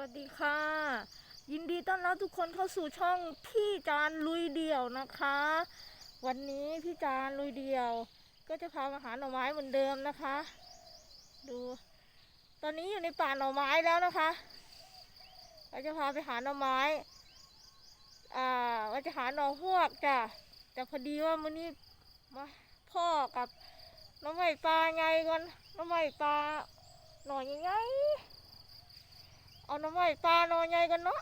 วัสดีค่ะ ยินดีต้อนรับทุกคนเข้าสู่ช่องพี่จานลุยเดี่ยวนะคะ วันนี้พี่จานลุยเดี่ยว ก็จะพามาหาหน่อไม้เหมือนเดิมนะคะ ดู ตอนนี้อยู่ในป่าหน่อไม้แล้วนะคะเราจะพาไปหาหน่อไม้ อ่าว่าจะหาหน่อหวกจ้ะแต่พอดีว่ามื้อนี้มาพ่อกับน้องใหม่ปลาไงก่อนน้องใหม่ปลาหน่อยยังไง เอาหน้ำไม้ปลาหนอใหญ่กันเนาะ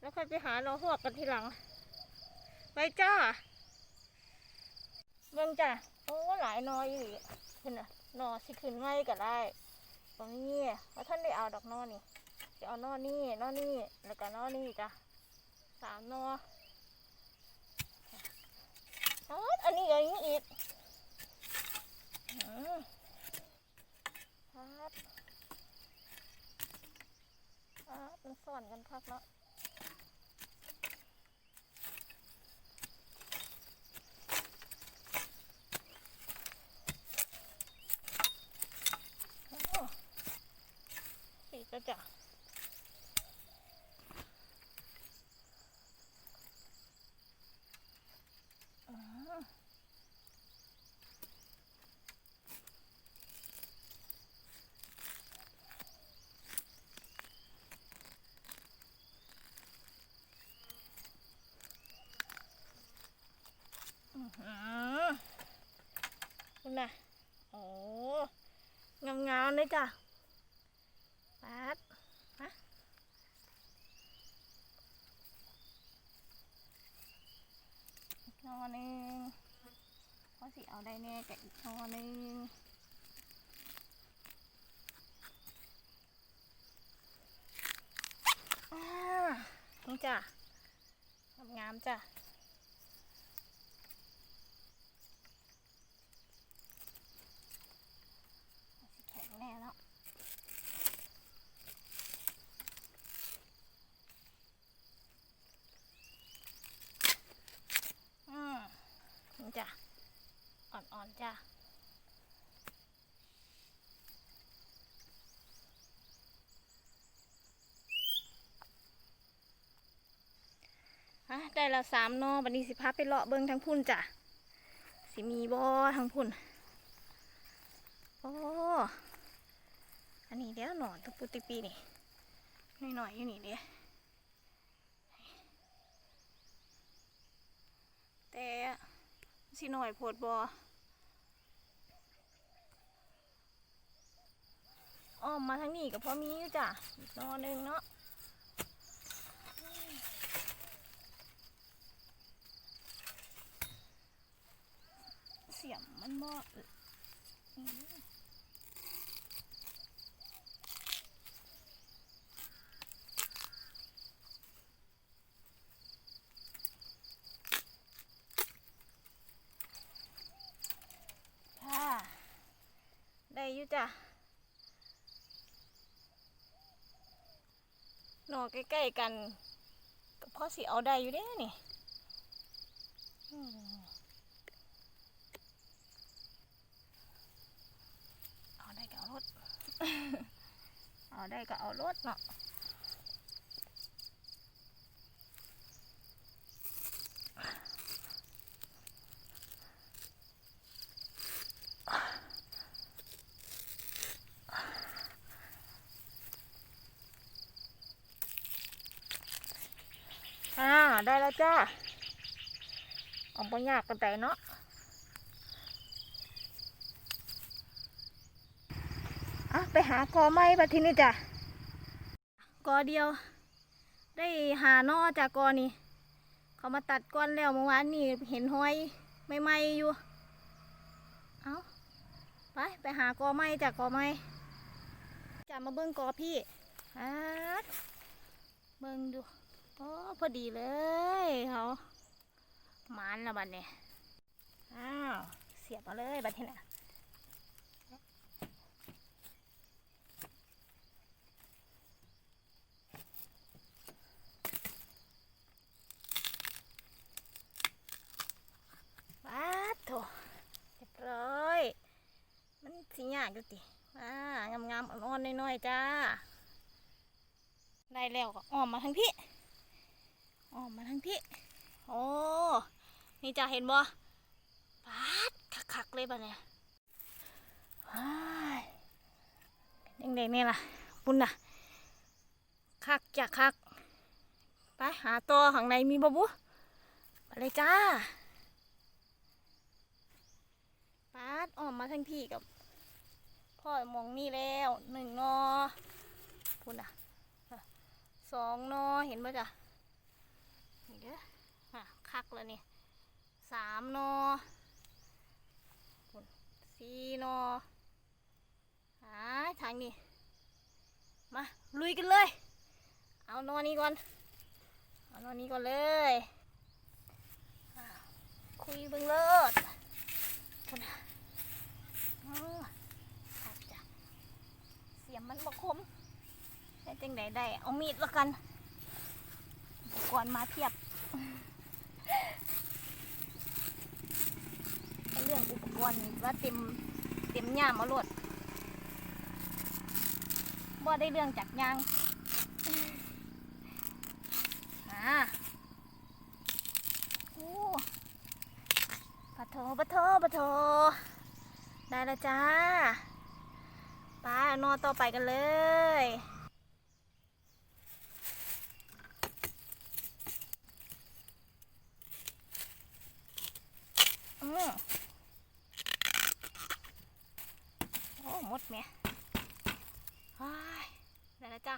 แล้วค่อยไปหาหนอหวกกันทีหลัง ไปจ้าเบิ่งจ้ะโอ้หลายนออยู่อีกเห็นน่ะนอสิขึ้นไงก็ได้ตรงนี้ว่าท่านได้เอาดอกนอนี่จะเอานอนี่นอนี่แล้วก็นอนี่จ้ะสามนออ๋ออันนี้อย่างนี้อีกอืมครับ อ่ามันสอนกันคักเนาะสีจะจะอ่า อือคุณน่ะโอ้งามงามๆเลยจ้ะปัดฮะอีกนอนึงว่าสิเอาได้แน่กับอีกนอหนึ่งอ่านี่จ้ะงามงามๆจ้ะ สิแข็งแน่แล้วอืมนี่จ้ะ อ่อนๆ จ้ะได้แล้วสามนอบันนี้สิพาไปเลาะเบิ่งทางพุ่นจ้ะ สิมีบ่ทางพุ่น โอ้ อันนี้เดี๋ยวหนอนตุปุติปีนี่หน่อยๆอยู่นี่เดียแต่สิหน่อยโพดบอ อ้อมมาทางนี้กับพ่อมีอยู่จ้ะนอนหนึ่งเนาะเสียมมันบ่อืมค่ะ ได้อยู่จ้ะ นอใกล้ๆกันก็พอสิเอาได้อยู่เด้นี่เอาได้ก็เอารถ เอาได้ก็เอารถเนาะอ่า ได้แล้วจ้าเอาไปยากกันแต่เนาะอะไปหากอไม้บัดทีนี้จ้ะกอเดียว ได้หานอจากกอนี่ เขามาตัดก้อนแล้วเมื่อวานนี่เห็นห้อยไม่ไมๆอยู่ เอาไปไปหากอไม้จากกอไม้จะมาเบิ้งกอพี่อาเบิ้งดู โอ้พอดีเลยเขามานล้วบัดเนี่ยอ้าวเสียบมาเลยบัดนี้นะปัดโถเรียบร้อยมันสีหยากอยู่ติอ่างามๆอ่อนๆน้อยๆจ้า ได้แล้วก็อ้อมมาทางพี่ ออมมาทางพี่ โอ้ นี่จะเห็นบ่ปาดคักๆเลยป่ะเนี่ยว้ายเด็กๆนี่ล่ะปุ่นน่ะ คักจะคัก ไปหาตัวข้างในมีบ่บุไปเลยจ้าปาดออมมาทางพี่กับพ่อมองนี่แล้วหนึ่งนอพุ่นอะสองนอเห็นป่ะจ้ะ นี่เด้ออะคักแล้วนี่สามนอสี่นอหาทางนี้ มา ลุยกันเลย เอานอนี้ก่อน เอานอนี้ก่อนเลยคุยเบิ่งเลิศพุ่นะเสียมมันบกคมใช้จังไดได้ เอามีดละกัน อุปกรณ์มาเพียบ เรื่องอุปกรณ์ว่าเต็มเต็มย่ามมาโลดบ่ได้เรื่องจากยางอ่าโอ้ปะโถปะโถปะโถได้แล้วจ้าไปนอนต่อไปกันเลย อโอ้หมดแม่ว้ายได้แล้วจ้ะ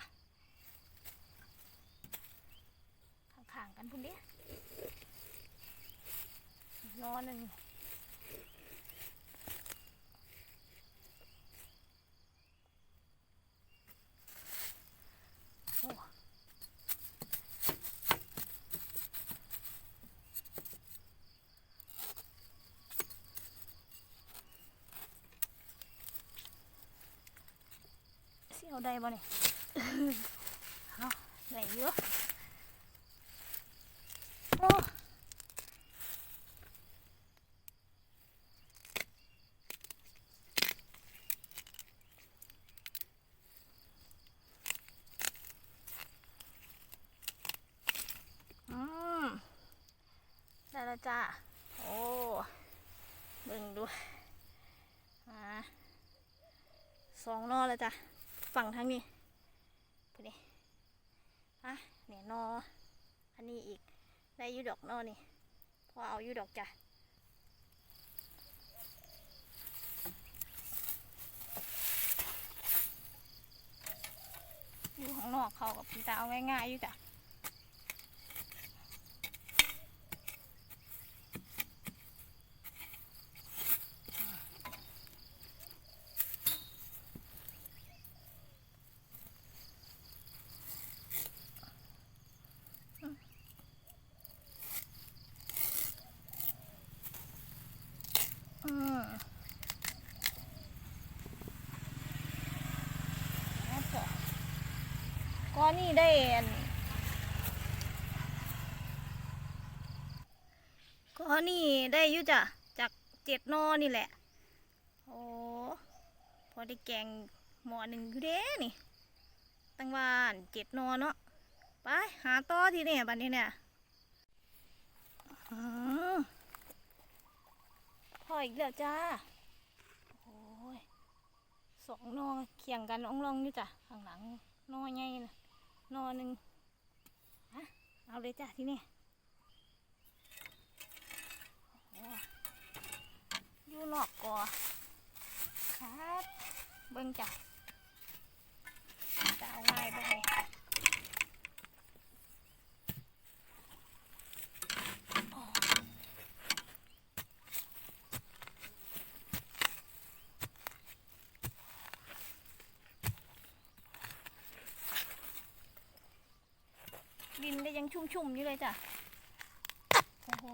ข้างๆกันพุ่นดินอนหนึ่ง โอ้ เสียวได้บ่เนี่ยเอาได้เยอะโอ้อืมได้แล้วจ้า โอ้เบิ่งดูอ่าสองนอแล้วจ้ะ ฝั่งทางนี้พอดีอะเนี่ยนอ อันนี้อีก ได้ยูดอกนอนี่ พอเอายูดอกจ้ะอยู่ข้างนอกเขากับพี่ตาเอาง่ายๆอยู่จ้ะ อืมแล้วก็ก็ นี่ได้อันก็นี่ได้ยู่จ้ะจากเจ็ดนอนี่แหละ โอ้พอได้แกงหมอหนึ่งคือเด้นี่ ตั้งวาอันเจ็ดนอเนาะไปหาต่อทีเนี่ยบัดนี้เนี่ยอพออีกแล้วจ้าโอ้ยสองนอเคียงกันอ่องลองนี่จ้ะข้างหลังนอใหญ่นะ นอนหนึ่งฮะเอาเลยจ้ะที่นี่โอ้อยู่นอกก่อครับเบิ่งจ้ะเอาง่ายไปเลย ดินก็ยังชุ่มๆอยู่เลยจ้ะ โอ้โห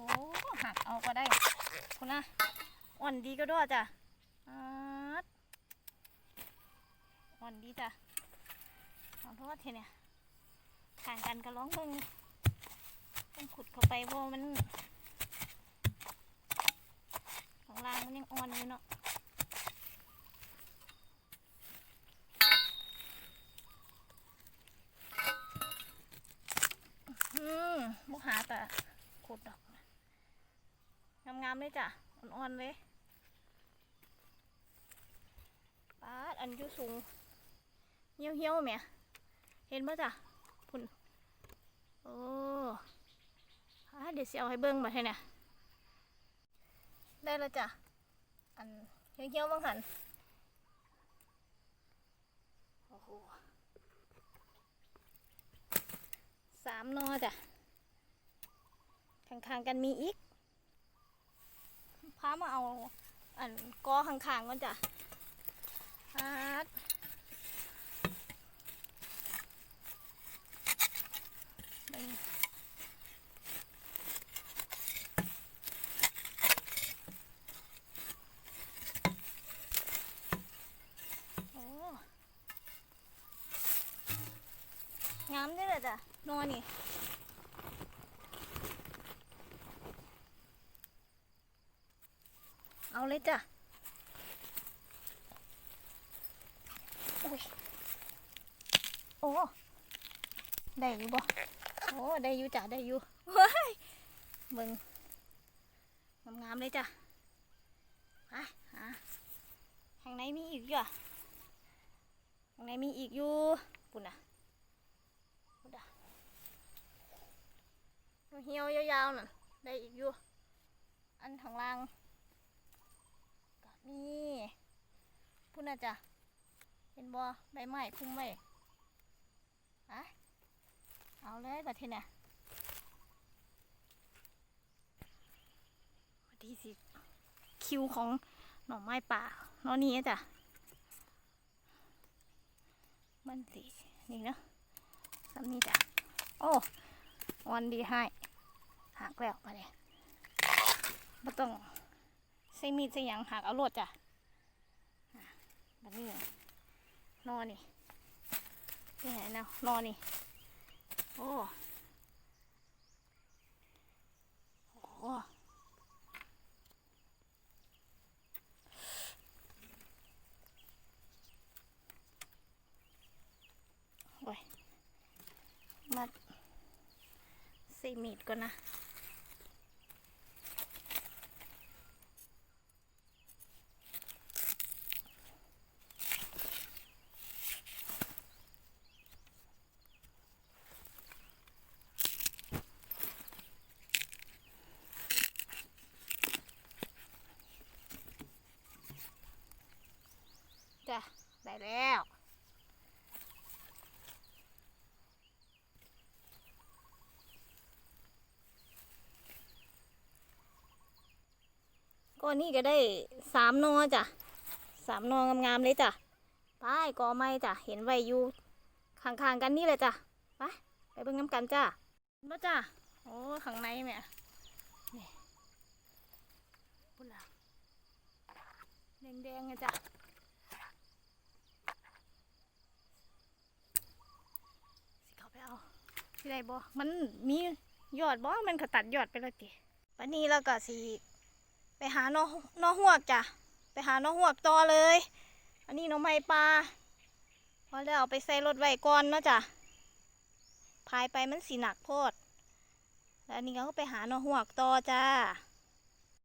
หักเอาก็ได้คุณนะอ่อนดีก็ด้วยจ้ะอาดอ่อนดีจ้ะขอโทษทีเนี่ยห่างกันก็ร้องเบิ่งต้องขุดเข้าไปเพราะมัน ของล่างมันยังอ่อนอยู่เนาะ งามเลยจ้ะ อ่อนๆเลยปาดอันอยุสูง เหี่ยวเหี่ยวๆแหม่เห็นปะจ้ะพุ่นโอ้อ่าเดี๋ยวเสิเอาให้เบิ้งมาให้เนี่ยได้แล้วจ้ะ อันเหี่ยวเหี่ยวๆบ้างหันโอ้โหสามนอจ้ะข้างๆกันมีอีก พามาเอา อันกอข้างๆก่อนจ้ะอาร์ตเบิ่งโอ้งามด้อเลยจ้ะนอนนี่ เอาเลยจ้ะโอ้ได้อยู่บ่โอ้ได้อยู่จ้ะได้อยู่เฮ้ยมึงงามๆเลยจ้ะไปหาข้างในมีอีกอยู่อะข้างในมีอีกอยู่ปุ่นอะปุ่นอะเหี่ยวยาวๆน่ะได้อีกอยู่ อันข้างล่าง มีพุ่นนะจ้ะเห็นบ่ใบไม้คุ้มไว้อะเอาเลยบัดทีเนี่ยวันที่สิคิวของหน่อไม้ป่าเนอนี้จ้ะมันสินี่เนาะสำนี้จ้ะโอ้วันดีให้หักแล้วมาเนี่ยไม่ต้อง ใส่มีดใส่ยังหักเอาโลดจ้ะแบบนี้นอนนี่นี่ไหนนะนอนนี่ โอ้โหโอ้ยมาใส่มีดก่อนนะ ได้แล้ว ก้อนนี้ก็ได้สามนอจ้ะสามนองามๆเลยจ้ะไปกอไม้จ้ะเห็นไว้อยู่ข้างๆกันนี่แหละจ้ะไปไปเบิ่งน้ำกันจ้ะมาจ้ะโอ้ข้างในแม่นี่พุ่นละแดงๆไงจ้ะสิเขาไปเอาที่ใดบ่มันมียอดบ่มันก็ตัดยอดไปแล้วติวันนี้เราก็สิ ไปหานอหนอหวกจ้ะ ไปหานอหวกต่อเลย อันนี้น้องไม้ปลาพอแล้วเอาไปใส่รถไว้ก่อนเนาะจ้ะพายไปมันสีหนักโพด แล้วอันนี้ก็ไปหานอหวกต่อจ้า